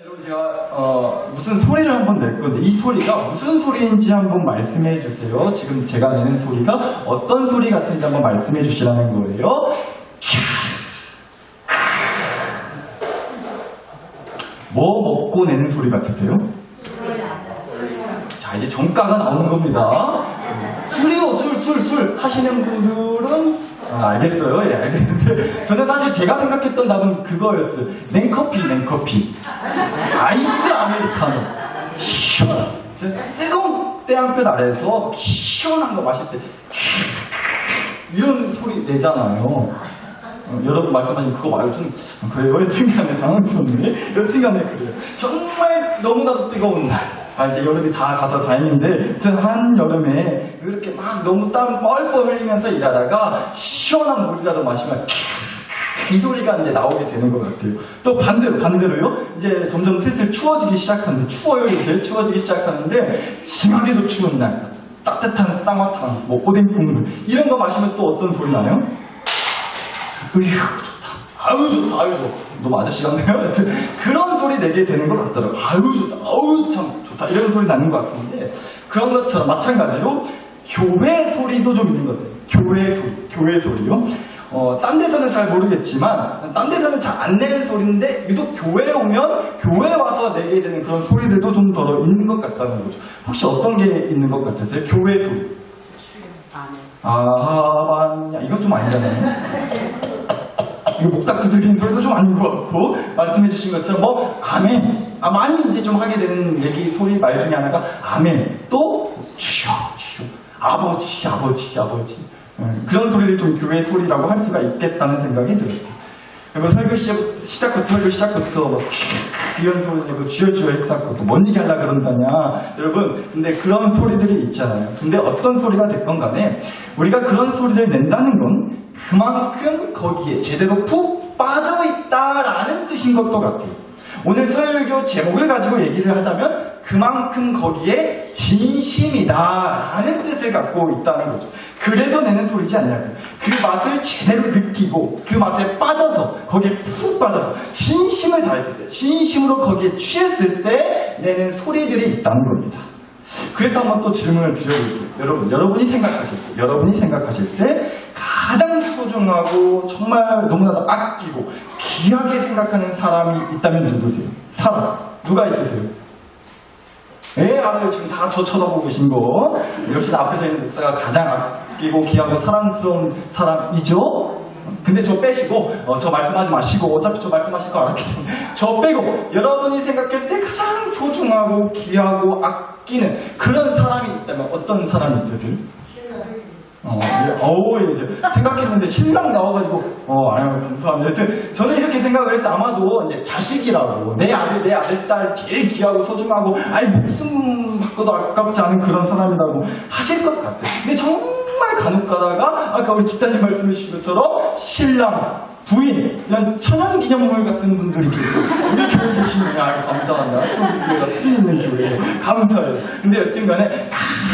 여러분 제가 어, 무슨 소리를 한번 낼 건데 이 소리가 무슨 소리인지 한번 말씀해 주세요. 지금 제가 내는 소리가 어떤 소리 같은지 한번 말씀해 주시라는 거예요. 뭐 먹고 내는 소리 같으세요? 자 이제 정가가 나오는 겁니다. 술이요 술 술 술 하시는 분들은 아, 알겠어요. 예 알겠는데 저는 사실 제가 생각했던 답은 그거였어요. 냉커피 냉커피 아이스 아메리카노 시원 저 뜨거운 태양볕 아래에서 시원한 거 마실 때 이런 소리 내잖아요. 어, 여러분 말씀하신 그거 말고 좀 그래요. 여튼간에 당황스럽네. 여튼간에 그래요. 정말 너무나도 뜨거운 날. 아 이제 여름이 다 가서 다행인데 한 여름에 이렇게 막 너무 땀 뻘뻘 흘리면서 일하다가 시원한 물이라도 마시면 이 소리가 이제 나오게 되는 것 같아요. 또 반대로, 반대로요. 이제 점점 슬슬 추워지기 시작하는데, 추워요, 이제 추워지기 시작하는데, 심하게도 추운 날, 따뜻한 쌍화탕, 뭐 오뎅 국물, 이런 거 마시면 또 어떤 소리 나요? 으휴, 좋다. 아유, 좋다. 아유, 좋아. 너무 아저씨 같네요. 하여튼 그런 소리 내게 되는 것 같더라고요. 아유, 좋다. 아유, 참 좋다. 이런 소리 나는 것 같은데, 그런 것처럼 마찬가지로 교회 소리도 좀 있는 것 같아요. 교회 소리, 교회 소리요. 어, 딴 데서는 잘 모르겠지만, 딴 데서는 잘 안 내는 소리인데, 유독 교회에 오면, 교회에 와서 내게 되는 그런 소리들도 좀더 있는 것 같다는 거죠. 혹시 어떤 게 있는 것 같으세요? 교회 소리. 아하 반야 이건 좀 아니잖아요. 목닥 두들기는 소리도 좀 아닌 것 같고 말씀해 주신 것처럼 뭐 아멘. 아 많이 이제 좀 하게 되는 얘기 소리 말 중에 하나가 아멘. 또 주여 주여. 아버지 아버지 아버지. 음, 그런 소리를 좀 교회 소리라고 할 수가 있겠다는 생각이 들었어요. 그리고 설교 시작, 시작 부터 설교 시작부터 막 이런 소리 그 주여 했었고 또 뭔 얘기 하려 그런다냐. 여러분 근데 그런 소리들이 있잖아요. 근데 어떤 소리가 됐건 간에 우리가 그런 소리를 낸다는 건 그만큼 거기에 제대로 푹 빠져 있다라는 뜻인 것도 같아요. 오늘 설교 제목을 가지고 얘기를 하자면 그만큼 거기에 진심이다라는 뜻을 갖고 있다는 거죠. 그래서 내는 소리지 않냐고요. 그 맛을 제대로 느끼고 그 맛에 빠져서 거기에 푹 빠져서 진심을 다했을 때 진심으로 거기에 취했을 때 내는 소리들이 있다는 겁니다. 그래서 한번 또 질문을 드려볼게요. 여러분, 여러분이 생각하실 때, 여러분이 생각하실 때 가장 소중하고 정말 너무나도 아끼고 귀하게 생각하는 사람이 있다면 누구세요? 사람. 누가 있으세요? 예, 알아요. 지금 다 저 쳐다보고 계신 거. 역시 앞에서 있는 목사가 가장 아끼고 귀하고 사랑스러운 사람이죠? 근데 저 빼시고, 어, 저 말씀하지 마시고, 어차피 저 말씀하실 거 알았기 때문에, 저 빼고, 여러분이 생각했을 때 가장 소중하고 귀하고 아끼는 그런 사람이 있다면 어떤 사람이 있으세요? 어, 예, 어우, 이제 생각했는데 신랑 나와가지고, 어, 아유, 감사합니다. 하여튼, 저는 이렇게 생각을 해서 아마도 이제 자식이라고, 내 아들, 내 아들, 딸, 제일 귀하고 소중하고, 아니, 목숨 바꿔도 아깝지 않은 그런 사람이라고 하실 것 같아요. 근데 정말 간혹 가다가, 아까 우리 집사님 말씀해 주신 것처럼, 신랑, 부인, 그냥 천연 기념물 같은 분들이 계세요. 우리 교회 계시는 아, 감사합니다. 교회가 수준 있는 교회. 감사해요. 근데 여튼 간에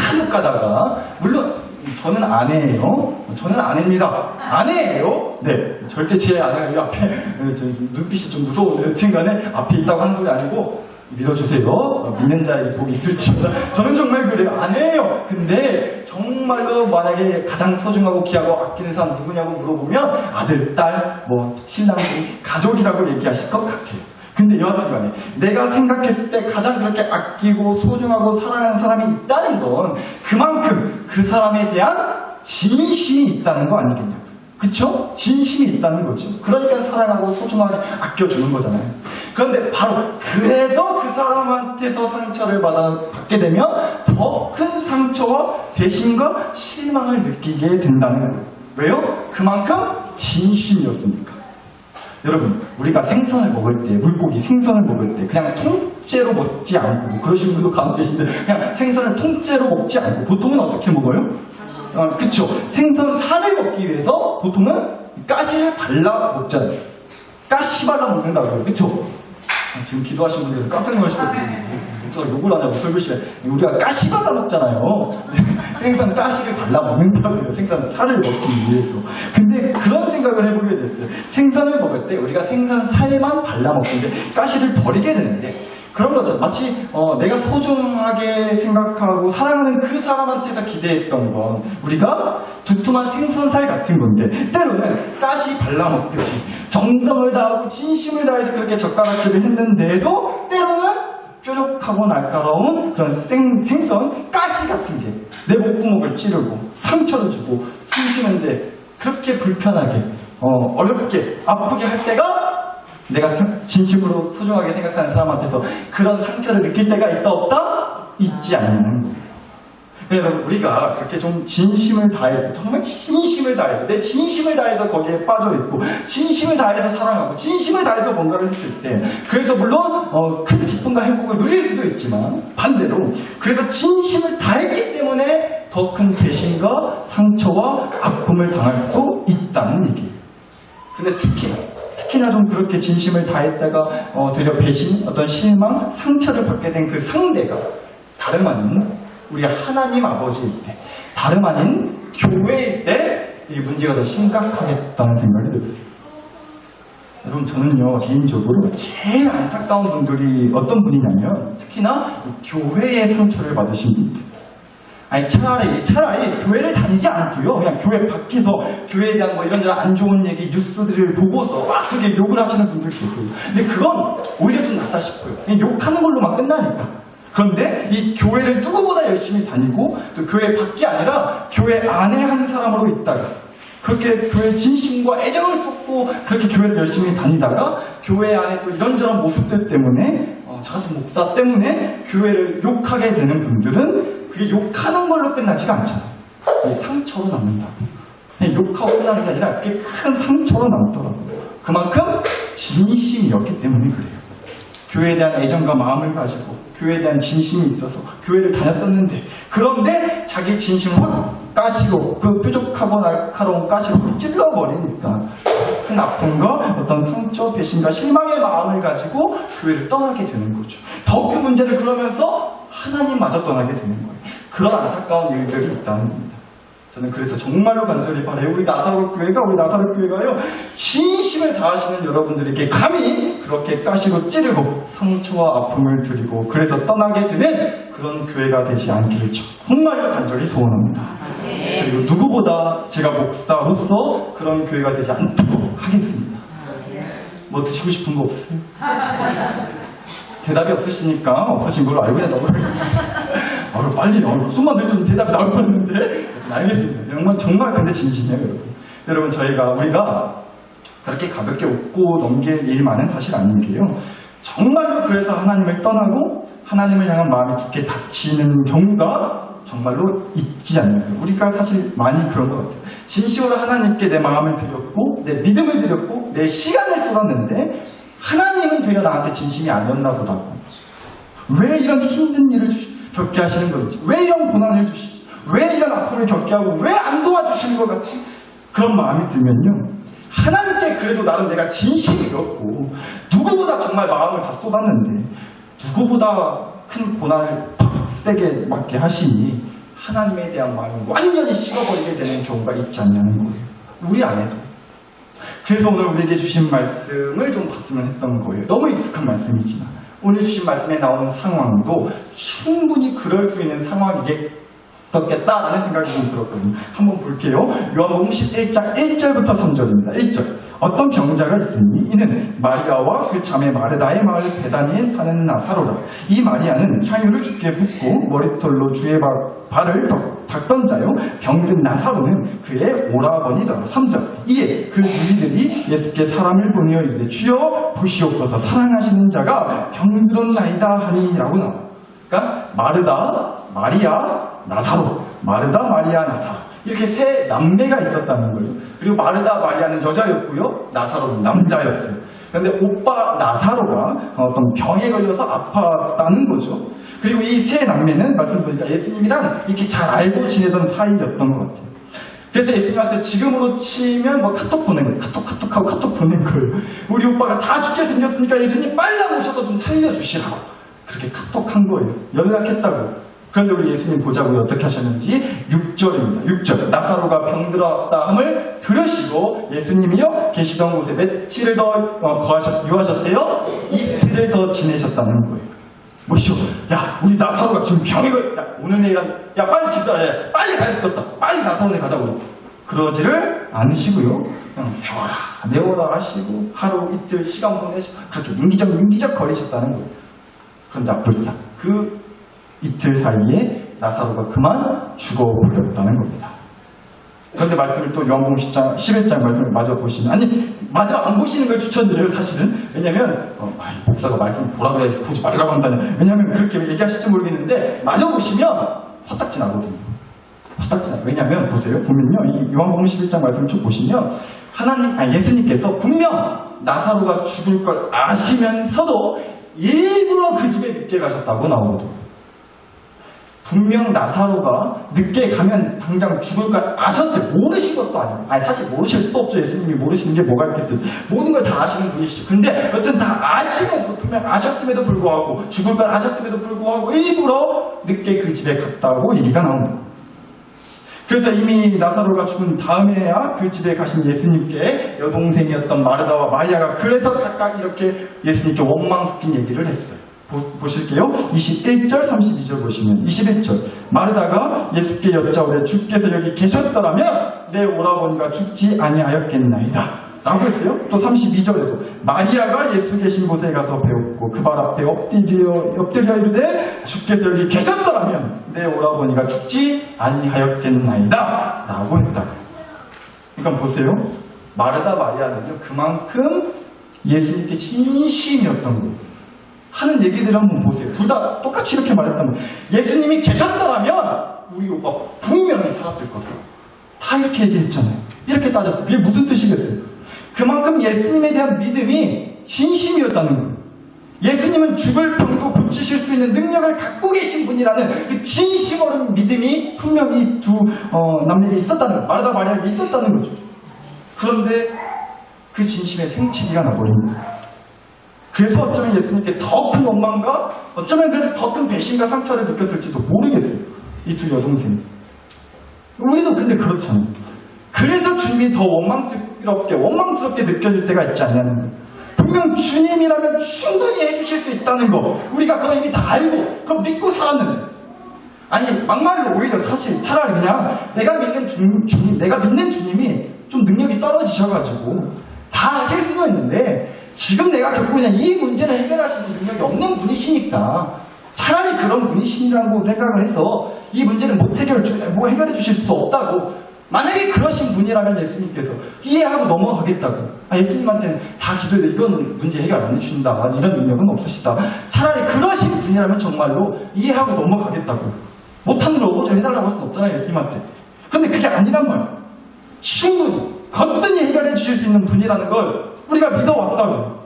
간혹 가다가, 물론, 저는 아내예요. 저는 아내입니다. 아내예요. 네, 절대 제 아내가 이 앞에 네, 저 눈빛이 좀 무서운데 여튼간에 앞에 있다고 하는 소리 아니고 믿어주세요. 어, 믿는 자의 복이 있을지어다. 저는 정말 그래요. 아내예요. 근데 정말로 만약에 가장 소중하고 귀하고 아끼는 사람 누구냐고 물어보면 아들, 딸, 뭐 신랑, 가족이라고 얘기하실 것 같아요. 근데 여하튼 간에 내가 생각했을 때 가장 그렇게 아끼고 소중하고 사랑하는 사람이 있다는 건 그만큼 그 사람에 대한 진심이 있다는 거 아니겠냐고. 그쵸? 진심이 있다는 거죠. 그러니까 사랑하고 소중하게 아껴주는 거잖아요. 그런데 바로 그래서 그 사람한테서 상처를 받아, 받게 되면 더 큰 상처와 배신과 실망을 느끼게 된다는 거예요. 왜요? 그만큼 진심이었으니까. 여러분, 우리가 생선을 먹을 때, 물고기 생선을 먹을 때, 그냥 통째로 먹지 않고, 뭐 그러신 분도 간혹 계신데, 그냥 생선을 통째로 먹지 않고, 보통은 어떻게 먹어요? 어, 그쵸. 생선 살을 먹기 위해서 보통은 가시를 발라 먹잖아요. 가시 발라 먹는다고요. 그쵸? 아, 지금 기도하신 분들은 깜짝 놀라실 거예요. 목사가 욕을 하냐고 설교시에 우리가 가시 발라 먹잖아요. 생선 가시를 발라 먹는다고요. 생선 살을 먹기 위해서. 근데 그런 생각을 해보게 됐어요. 생선을 먹을 때 우리가 생선 살만 발라 먹는데 가시를 버리게 되는데 그런 거죠. 마치 어, 내가 소중하게 생각하고 사랑하는 그 사람한테서 기대했던 건 우리가 두툼한 생선살 같은 건데 때로는 가시 발라먹듯이 정성을 다하고 진심을 다해서 그렇게 젓가락질을 했는데도 때로는 뾰족하고 날카로운 그런 생, 생선 가시 같은 게 내 목구멍을 찌르고 상처를 주고 찢는데 그렇게 불편하게 어, 어렵게 아프게 할 때가 내가 사- 진심으로 소중하게 생각하는 사람한테서 그런 상처를 느낄 때가 있다 없다? 있지 않는 거예요. 여러분 우리가 그렇게 좀 진심을 다해서 정말 진심을 다해서 내 진심을 다해서 거기에 빠져 있고 진심을 다해서 사랑하고 진심을 다해서 뭔가를 했을 때 그래서 물론 어, 큰 기쁨과 행복을 누릴 수도 있지만 반대로 그래서 진심을 다했기 때문에 더 큰 배신과 상처와 아픔을 당할 수도 있다는 얘기예요. 근데 특히나 특히나 좀 그렇게 진심을 다했다가 어, 되려 배신, 어떤 실망, 상처를 받게 된 그 상대가 다름 아닌 우리가 하나님 아버지일 때, 다름 아닌 교회일 때 이 문제가 더 심각하겠다는 생각이 들었어요. 여러분 저는요 개인적으로 제일 안타까운 분들이 어떤 분이냐면 특히나 이 교회의 상처를 받으신 분들. 아니 차라리 차라리 교회를 다니지 않고요 그냥 교회 밖에서 교회에 대한 뭐 이런저런 안 좋은 얘기 뉴스들을 보고서 막 그렇게 욕을 하시는 분들 계세요 근데 그건 오히려 좀 낫다 싶어요 욕하는 걸로만 끝나니까 그런데 이 교회를 누구보다 열심히 다니고 또 교회 밖이 아니라 교회 안에 한 사람으로 있다가 그렇게 교회 진심과 애정을 쏟고 그렇게 교회를 열심히 다니다가 교회 안에 또 이런저런 모습들 때문에 어, 저 같은 목사 때문에 교회를 욕하게 되는 분들은 그게 욕하는 걸로 끝나지가 않잖아요. 이 상처로 남는다. 욕하고 끝나는 게 아니라 그게 큰 상처로 남더라고요. 그만큼 진심이었기 때문에 그래요. 교회에 대한 애정과 마음을 가지고 교회에 대한 진심이 있어서 교회를 다녔었는데 그런데 자기 진심을 확 까시고 그 뾰족하고 날카로운 가시로 확 찔러버리니까 큰 아픔과 어떤 상처, 배신과 실망의 마음을 가지고 교회를 떠나게 되는 거죠. 더 큰 문제를 그러면서 하나님마저 떠나게 되는 거예요. 그런 안타까운 일들이 있다는 겁니다. 저는 그래서 정말로 간절히 바래요. 우리 나사로 교회가 우리 나사로 교회가요 진심을 다하시는 여러분들에게 감히 그렇게 가시로 찌르고 상처와 아픔을 드리고 그래서 떠나게 되는 그런 교회가 되지 않기를 정말로 간절히 소원합니다. 그리고 누구보다 제가 목사로서 그런 교회가 되지 않도록 하겠습니다. 뭐 드시고 싶은 거 없으세요? 대답이 없으시니까 없으신 걸로 알고 그냥 넘어가겠습니다. 아, 빨리 어, 숨만 내주면 대답이 나올 뻔했는데 알겠습니다. 정말 정말 근데 진심이에요, 여러분. 여러분 저희가 우리가 그렇게 가볍게 웃고 넘길 일만은 사실 아닌 게요. 정말로 그래서 하나님을 떠나고 하나님을 향한 마음이 깊게 닫히는 경우가 정말로 있지 않나요? 우리가 사실 많이 그런 것 같아요. 진심으로 하나님께 내 마음을 드렸고, 내 믿음을 드렸고, 내 시간을 쏟았는데, 하나님은 되려 나한테 진심이 아니었나 보다. 왜 이런 힘든 일을 주- 겪게 하시는 건지, 왜 이런 고난을 주시지, 왜 이런 아픔을 겪게 하고, 왜 안 도와주시는 것 같지? 그런 마음이 들면요. 하나님께 그래도 나름 내가 진심이었고, 누구보다 정말 마음을 다 쏟았는데, 누구보다 큰 고난을 팍 세게 맞게 하시니, 하나님에 대한 마음이 완전히 식어버리게 되는 경우가 있지 않냐는 거예요. 우리 안에도. 그래서 오늘 우리에게 주신 말씀을 좀 봤으면 했던 거예요. 너무 익숙한 말씀이지만 오늘 주신 말씀에 나오는 상황도 충분히 그럴 수 있는 상황이 겠었겠다라는 생각이 좀 들었거든요. 한번 볼게요. 요한복음 11장 1절부터 3절입니다. 1절. 어떤 병자가 있으니 이는 마리아와 그 자매 마르다의 마을 베다니에 사는 나사로라. 이 마리아는 향유를 주께 붓고 머리털로 주의 발- 발을 덮- 닦던 자요. 병든 나사로는 그의 오라버니더라. 3절. 이에 그 무리들이 예수께 사람을 보내어 이르되 주여 보시옵소서 사랑하시는 자가 병들었나이다 하니라고 나와. 그러니까 마르다, 마리아, 나사로. 마르다, 마리아, 나사로. 이렇게 세 남매가 있었다는 거예요. 그리고 마르다, 마리아는 여자였고요. 나사로는 남자였어요. 그런데 오빠 나사로가 어떤 병에 걸려서 아팠다는 거죠. 그리고 이 세 남매는 말씀 보니까 예수님이랑 이렇게 잘 알고 지내던 사이였던 것 같아요. 그래서 예수님한테 지금으로 치면 뭐 카톡 보낸 거예요. 카톡, 카톡하고 카톡 보낸 거예요. 우리 오빠가 다 죽게 생겼으니까 예수님 빨리 오셔서 좀 살려주시라고. 그렇게 카톡 한 거예요. 연락했다고. 그런데 우리 예수님 보자고요. 어떻게 하셨는지 6절입니다. 6절. 나사로가 병들었다 함을 들으시고 예수님이요 계시던 곳에 며칠을 더 어, 거하셨, 유하셨대요. 이틀을 더 지내셨다는 거예요. 뭐시오? 야, 우리 나사로가 지금 병이 걸, 야, 오늘 내일 한, 야, 빨리 집사, 야, 빨리 가야 겠다 빨리 나사로네 가자고. 그러지를 않으시고요. 그냥 세워라, 내워라 하시고, 하루, 이틀, 시간 보내시고, 그렇게 인기적, 인기적 거리셨다는 거예요. 그런데 불사, 그 이틀 사이에 나사로가 그만 죽어버렸다는 겁니다. 그런데 말씀을 또 요한복음 10장, 11장 말씀을 마저 보시면, 아니, 마저 안 보시는 걸 추천드려요, 사실은. 왜냐면, 어, 아이, 목사가 말씀 보라 그래야지 보지 말라고 한다네. 왜냐면 그렇게 얘기하실지 모르겠는데, 마저 보시면 화딱지 나거든요. 화딱지 나요. 왜냐면, 보세요. 보면요. 이 요한복음 11장 말씀을 쭉 보시면, 하나님, 아 예수님께서 분명 나사로가 죽을 걸 아시면서도 일부러 그 집에 늦게 가셨다고 나오거든요. 분명 나사로가 늦게 가면 당장 죽을 걸 아셨어요. 모르신 것도 아니에요. 아니, 사실 모르실 수도 없죠. 예수님이 모르시는 게 뭐가 있겠어요. 모든 걸 다 아시는 분이시죠. 근데 여튼 다 아시면서 분명 아셨음에도 불구하고 죽을 걸 아셨음에도 불구하고 일부러 늦게 그 집에 갔다고 얘기가 나옵니다. 그래서 이미 나사로가 죽은 다음에야 그 집에 가신 예수님께 여동생이었던 마르다와 마리아가 그래서 각각 이렇게 예수님께 원망 섞인 얘기를 했어요. 보, 실게요 21절, 32절 보시면 21절 마르다가 예수께 여짜오되 주께서 여기 계셨더라면 내 오라버니가 죽지 아니하였겠나이다. 라고 했어요. 또 32절에도 마리아가 예수 계신 곳에 가서 배웠고 그 발 앞에 엎드려 엎드려 이르되 주께서 여기 계셨더라면 내 오라버니가 죽지 아니하였겠나이다. 라고 했다. 그러니까 보세요. 마르다 마리아는요 그만큼 예수님께 진심이었던 거예요. 하는 얘기들 한번 보세요. 둘 다 똑같이 이렇게 말했다면 예수님이 계셨더라면 우리 오빠 분명히 살았을 거다. 다 이렇게 얘기했잖아요. 이렇게 따졌어요. 이게 무슨 뜻이겠어요? 그만큼 예수님에 대한 믿음이 진심이었다는 거예요. 예수님은 죽을 병도 고치실 수 있는 능력을 갖고 계신 분이라는 그 진심 어린 믿음이 분명히 두 어, 남녀에 있었다는 거예요. 마르다 마리아에게 있었다는 거죠. 그런데 그 진심에 생치기가 나버린 거예요. 그래서 어쩌면 예수님께 더 큰 원망과 어쩌면 그래서 더 큰 배신과 상처를 느꼈을지도 모르겠어요. 이 두 여동생이. 우리도 근데 그렇잖아요. 그래서 주님이 더 원망스럽게, 원망스럽게 느껴질 때가 있지 않냐는 거예요. 분명 주님이라면 충분히 해주실 수 있다는 거. 우리가 그거 이미 다 알고, 그거 믿고 살았는데. 아니, 막말로 오히려 사실 차라리 그냥 내가 믿는 주, 주님, 내가 믿는 주님이 좀 능력이 떨어지셔가지고 다 하실 수도 있는데 지금 내가 겪고 있는 이 문제를 해결할 수 있는 능력이 없는 분이시니까 차라리 그런 분이시라고 생각을 해서 이 문제는 못 해결, 뭐 해결해 주실 수 없다고 만약에 그러신 분이라면 예수님께서 이해하고 넘어가겠다고. 아, 예수님한테는 다 기도해도 이거는 문제 해결 안 해준다. 이런 능력은 없으시다. 차라리 그러신 분이라면 정말로 이해하고 넘어가겠다고. 못하는 걸 어저 해달라고 할 수는 없잖아요 예수님한테. 그런데 그게 아니란 말이에요. 충분히 거뜬히 해결해 주실 수 있는 분이라는 걸 우리가 믿어왔다고.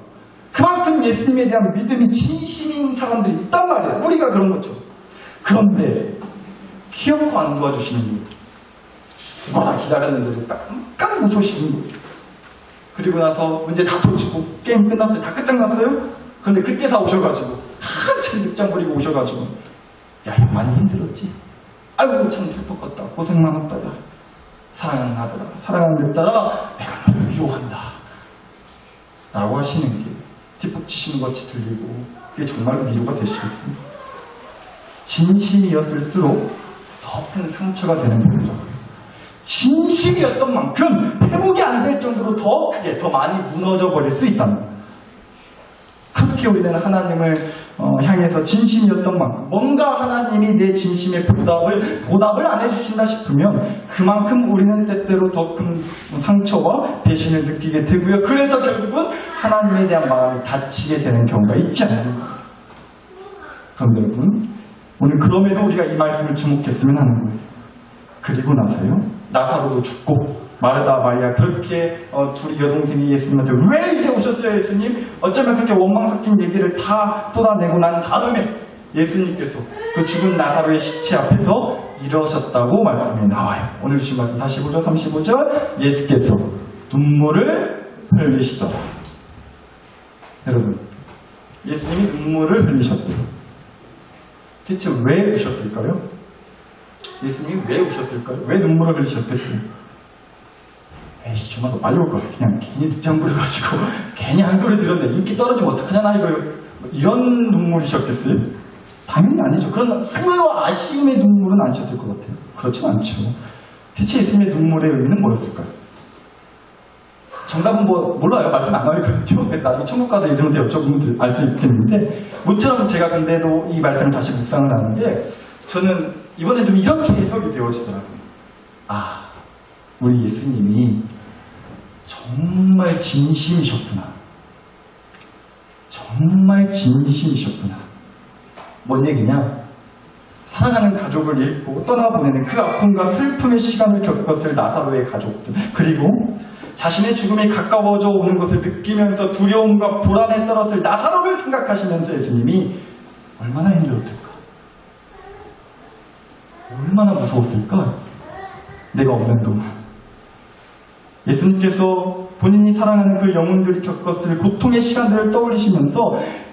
그만큼 예수님에 대한 믿음이 진심인 사람들이 있단 말이에요. 우리가 그런 거죠. 그런데 기어코 안 도와주시는 분 누가 기다렸는데도 깜깜 웃으시는 거예요. 그리고 나서 문제 다 터지고 게임 끝났어요. 다 끝장났어요? 근데 그때서 오셔가지고 한참 늦장 부리고 오셔가지고 야 많이 힘들었지? 아이고 참 슬펐겠다. 고생만 했다 야 사랑하는 아들아 사랑하는 딸아 내가 너를 미워한다. 라고 하시는 게 뒷북치시는 것이 들리고 그게 정말로 위로가 되시겠습니까? 진심이었을수록 더 큰 상처가 되는 거죠. 진심이었던 만큼 회복이 안 될 정도로 더 크게, 더 많이 무너져 버릴 수 거예요. 그렇게 우리는 하나님을 어, 향해서 진심이었던 만큼 뭔가 하나님이 내 진심의 보답을 보답을 안 해주신다 싶으면 그만큼 우리는 때때로 더 큰 상처와 배신을 느끼게 되고요. 그래서 결국은 하나님에 대한 마음이 다치게 되는 경우가 있지 않습니까? 그런데 여러분 오늘 그럼에도 우리가 이 말씀을 주목했으면 하는 거예요. 그리고 나서요 나사로도 죽고 마르다 마리아 그렇게 어, 둘이 여동생이 예수님한테 왜 이제 오셨어요 예수님? 어쩌면 그렇게 원망 섞인 얘기를 다 쏟아내고 난 다음에 예수님께서 그 죽은 나사로의 시체 앞에서 일어섰다고 말씀에 나와요. 오늘 주신 말씀 45절, 35절 예수께서 눈물을 흘리시더라. 여러분, 예수님이 눈물을 흘리셨대요. 대체 왜 우셨을까요? 예수님이 왜 우셨을까요? 왜 눈물을 흘리셨겠어요? 에이, 정말 너 빨리 올 걸. 그냥 괜히 늦장 부려가지고, 괜히 한 소리 들었는데 인기 떨어지면 어떡하냐, 나 이거. 뭐 이런 눈물이셨겠어요? 당연히 아니죠. 그러나 후회와 아쉬움의 눈물은 아니셨을 것 같아요. 그렇진 않죠. 대체 예수님의 눈물의 의미는 뭐였을까요? 정답은 뭐, 몰라요. 말씀 안 나오거든요. 그래서 나중에 천국 가서 예수님한테 여쭤보면 알 수 있겠는데, 모처럼 제가 근데도 이 말씀을 다시 묵상을 하는데, 저는 이번에 좀 이렇게 해석이 되어지더라고요. 아, 우리 예수님이 정말 진심이셨구나. 정말 진심이셨구나. 뭔 얘기냐? 사랑하는 가족을 잃고 떠나보내는 그 아픔과 슬픔의 시간을 겪었을 나사로의 가족들, 그리고 자신의 죽음이 가까워져 오는 것을 느끼면서 두려움과 불안에 떨었을 나사로를 생각하시면서 예수님이 얼마나 힘들었을까? 얼마나 무서웠을까? 내가 없는 동안. 예수님께서 본인이 사랑하는 그 영혼들이 겪었을 고통의 시간들을 떠올리시면서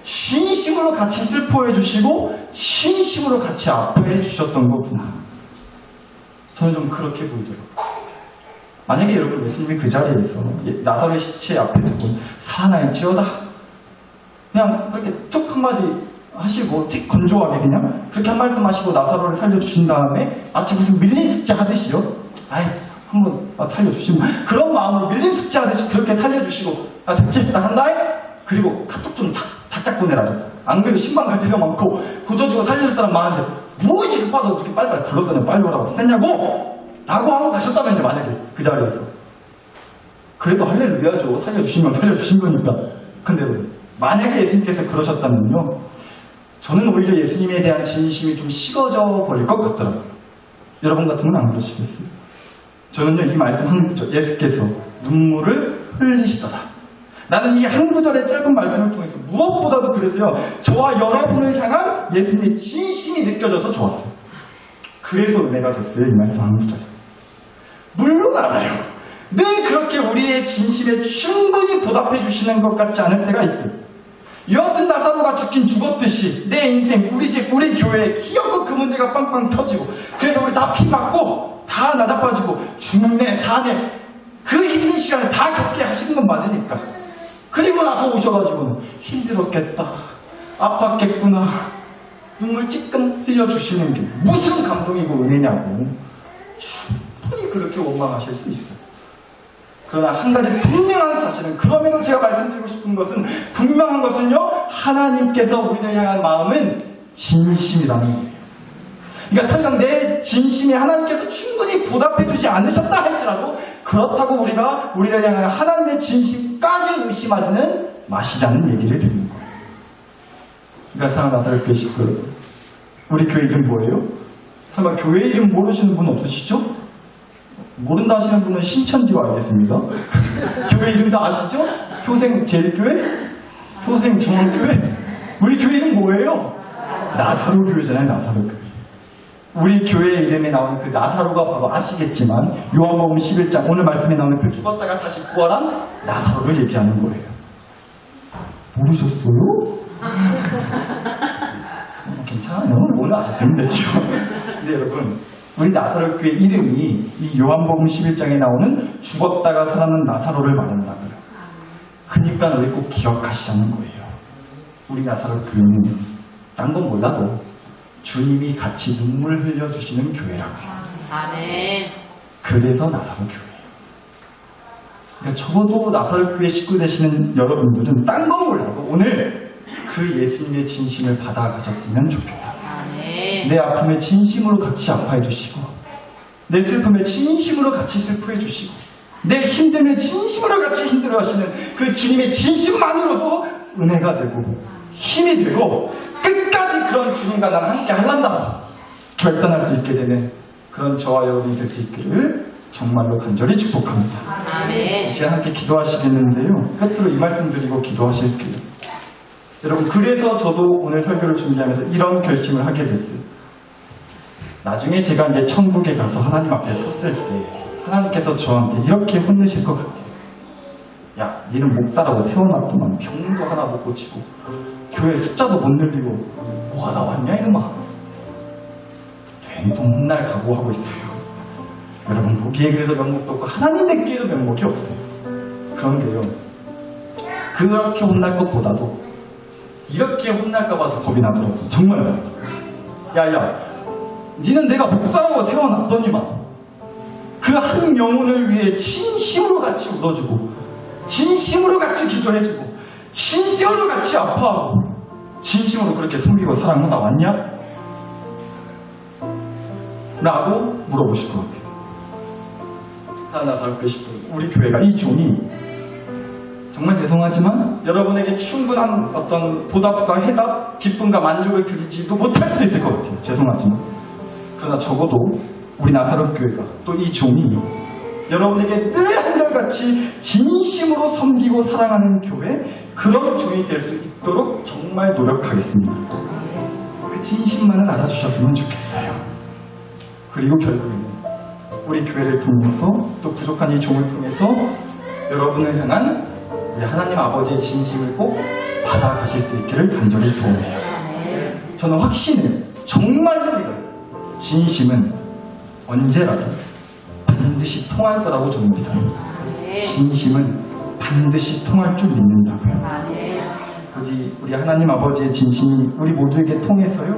진심으로 같이 슬퍼해 주시고 진심으로 같이 아파해 주셨던 거구나. 저는 좀 그렇게 보이더라고요. 만약에 여러분 예수님이 그 자리에서 나사로의 시체 앞에 두고 살아날지어다 그냥 그렇게 툭 한마디 하시고 틱 건조하게 그냥 그렇게 한 말씀 하시고 나사로를 살려주신 다음에 마치 무슨 밀린 숙제 하듯이요? 아이 한번 살려주시면 그런 마음으로 밀린 숙제 하듯이 그렇게 살려주시고. 아 됐지? 나 간다. 그리고 카톡 좀 작, 작작 보내라 안 그래도 신방 갈 데가 많고 고쳐주고 살려줄 사람 많은데 무엇이 급하다고 그렇게 빨리빨리 불러서는 빨리 오라고 했냐고? 라고 하고 가셨다면요 만약에 그 자리에서. 그래도 할렐루야죠. 살려주시면 살려주신 거니까. 근데 만약에 예수님께서 그러셨다면요 저는 오히려 예수님에 대한 진심이 좀 식어져 버릴 것 같더라고요. 여러분 같으면 안 그러시겠어요? 저는요 이 말씀 한 구절 예수께서 눈물을 흘리시더라. 나는 이 한 구절의 짧은 말씀을 통해서 무엇보다도 그래서요 저와 여러분을 향한 예수님의 진심이 느껴져서 좋았어요. 그래서 은혜가 됐어요 이 말씀 한 구절 물론 알아요. 늘 그렇게 우리의 진심에 충분히 보답해 주시는 것 같지 않을 때가 있어요 여하튼 나사로가 죽긴 죽었듯이 내 인생, 우리 집, 우리 교회 기어코 그 문제가 빵빵 터지고 그래서 우리 다 피맞고 다 나자빠지고 죽네 사네. 그 힘든 시간을 다 겪게 하시는 건 맞으니까. 그리고 나서 오셔가지고는 힘들었겠다. 아팠겠구나. 눈물 찔끔 흘려주시는 게 무슨 감동이고 은혜냐고. 충분히 그렇게 원망하실 수 있어요 그러나 한 가지 분명한 사실은 그러면 제가 말씀드리고 싶은 것은 분명한 것은요 하나님께서 우리를 향한 마음은 진심이라는 거예요. 그러니까 설령 내 진심에 하나님께서 충분히 보답해주지 않으셨다 할지라도 그렇다고 우리가 우리를 향한 하나님의 진심까지 의심하지는 마시자는 얘기를 드리는 거예요. 그러니까 사랑하는 나사렛 교회 식구 우리 교회 이름 뭐예요? 설마 교회 이름 모르시는 분 없으시죠? 모른다 하시는 분은 신천지와 알겠습니다. 교회 이름 다 아시죠? 효생 제일교회? 효생 중앙교회? 우리 교회 이름 뭐예요? 나사로 교회잖아요, 나사로 교회. 우리 교회 이름에 나오는 그 나사로가 바로 아시겠지만 요한복음 11장 오늘 말씀에 나오는 그 죽었다가 다시 부활한 나사로를 얘기하는 거예요. 모르셨어요? 어, 괜찮아요. 오늘 아셨으면 됐죠. 근데 여러분 우리 나사로 교회 이름이 이 요한복음 11장에 나오는 죽었다가 살아난 나사로를 말한다고요. 그러니까 우리 꼭 기억하시자는 거예요. 우리 나사로 교회는 딴 건 몰라도 주님이 같이 눈물 흘려주시는 교회라고. 아멘. 그래서 나사로 교회예요. 그러니까 적어도 나사로 교회 식구 되시는 여러분들은 딴 건 몰라도 오늘 그 예수님의 진심을 받아 가졌으면 좋겠다. 아멘. 내 아픔에 진심으로 같이 아파해 주시고 내 슬픔에 진심으로 같이 슬퍼해 주시고 내 힘듦에 진심으로 같이 힘들어 하시는 그 주님의 진심만으로도 은혜가 되고 힘이 되고 끝까지 그런 주님과 나는 함께 할란다 결단할 수 있게 되는 그런 저와 여러분이 될 수 있기를 정말로 간절히 축복합니다. 아멘. 이제 함께 기도하시겠는데요. 끝으로 이 말씀 드리고 기도하실게요. 여러분 그래서 저도 오늘 설교를 준비하면서 이런 결심을 하게 됐어요. 나중에 제가 이제 천국에 가서 하나님 앞에 섰을 때 하나님께서 저한테 이렇게 혼내실 것 같아요. 야, 니는 목사라고 세워놨더만 병도 하나 못 고치고 교회 숫자도 못 늘리고 뭐가 나왔냐 이놈아. 돈 혼날 각오하고 있어요. 여러분 보기에 그래서 면목도 없고 하나님 뵙기에도 면목이 없어요. 그런데요. 그렇게 혼날 것보다도 이렇게 혼날까봐 더 겁이 나더라고요. 정말 로. 야야, 니는 내가 목사라고 태어났더니만 그 한 영혼을 위해 진심으로 같이 울어주고 진심으로 같이 기도해주고 진심으로 같이 아파하고 진심으로 그렇게 섬기고 사랑하다 왔냐? 라고 물어보실 것 같아요. 하나 계신 분, 우리 교회가 이 종이 정말 죄송하지만 여러분에게 충분한 어떤 보답과 해답, 기쁨과 만족을 드리지도 못할 수도 있을 것 같아요. 죄송하지만. 그러나 적어도 우리 나사렛 교회가 또 이 종이 여러분에게 늘 한결같이 진심으로 섬기고 사랑하는 교회 그런 종이 될 수 있도록 정말 노력하겠습니다. 그 진심만은 알아주셨으면 좋겠어요. 그리고 결국에는 우리 교회를 통해서 또 부족한 이 종을 통해서 여러분을 향한 하나님 아버지의 진심을 꼭 받아가실 수 있기를 간절히 소원해요. 저는 확신해요. 정말 믿어요. 진심은 언제라도 반드시 통할 거라고 저는 믿어요. 진심은 반드시 통할 줄 믿는다고요. 부디 우리 하나님 아버지의 진심이 우리 모두에게 통해서요.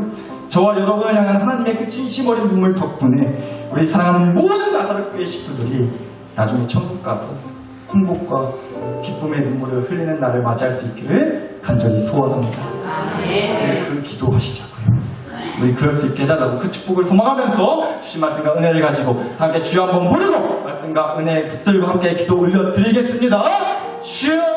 저와 여러분을 향한 하나님의 그 진심 어린 눈물 덕분에 우리 사랑하는 모든 나사렛 교회 식구들이 나중에 천국 가서 행복과 기쁨의 눈물을 흘리는 날을 맞이할 수 있기를 간절히 소원합니다. 네, 그 기도하시자고요. 우리 그럴 수 있게 해달라고 그 축복을 소망하면서 주신 말씀과 은혜를 가지고 함께 주여 한번 부르고 말씀과 은혜 붙들고 함께 기도 올려드리겠습니다. 주여